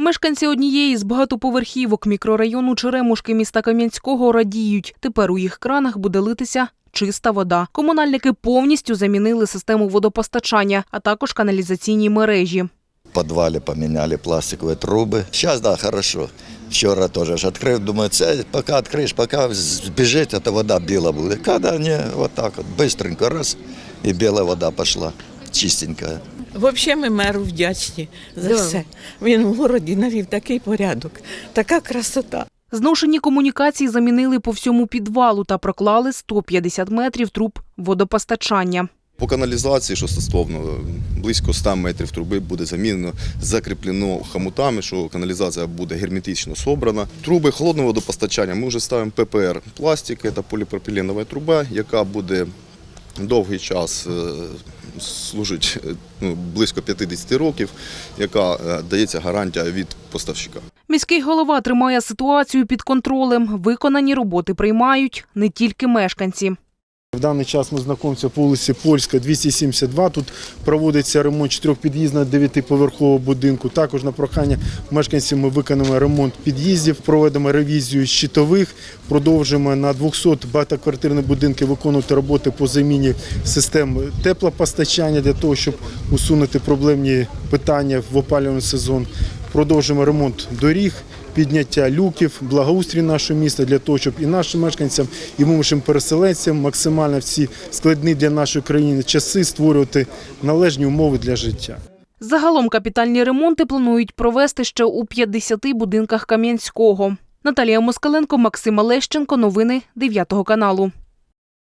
Мешканці однієї з багатоповерхівок мікрорайону Черемушки міста Кам'янського радіють. Тепер у їх кранах буде литися чиста вода. Комунальники повністю замінили систему водопостачання, а також каналізаційні мережі. В подвале поменяли пластиковые трубы. Сейчас, да, хорошо. Вчора теж ж відкрив, думаю, це поки відкриєш, поки збіжить, то вода біла буде. Коли не, вот так от, быстренько раз, і біла вода пішла, чистенька. Взагалі ми меру вдячні за все. Він в городі навів такий порядок, така красота. Зношені комунікації замінили по всьому підвалу та проклали 150 метрів труб водопостачання. По каналізації, що стосовно близько 100 метрів труби буде замінено, закріплено хомутами, що каналізація буде герметично собрана. Труби холодного водопостачання ми вже ставимо ППР пластик, це поліпропіленова труба, яка буде довгий час е, служить е, ну, близько 50 років, яка е, дається гарантія від поставщика. Міський голова тримає ситуацію під контролем. Виконані роботи приймають не тільки мешканці. В даний час ми знаходимося по вулиці Польська, 272. Тут проводиться ремонт чотирьохпід'їзного дев'ятиповерхового будинку. Також на прохання мешканців ми виконуємо ремонт під'їздів, проведемо ревізію щитових, продовжуємо на 200 багатоквартирних будинків виконувати роботи по заміні систем теплопостачання для того, щоб усунути проблемні питання в опалювальний сезон. Продовжуємо ремонт доріг, підняття люків, благоустрій нашого міста для того, щоб і нашим мешканцям, і вимушеним переселенцям максимально в ці складні для нашої країни часи створювати належні умови для життя. Загалом капітальні ремонти планують провести ще у 50 будинках Кам'янського. Наталія Москаленко, Максим Олещенко. Новини 9 каналу.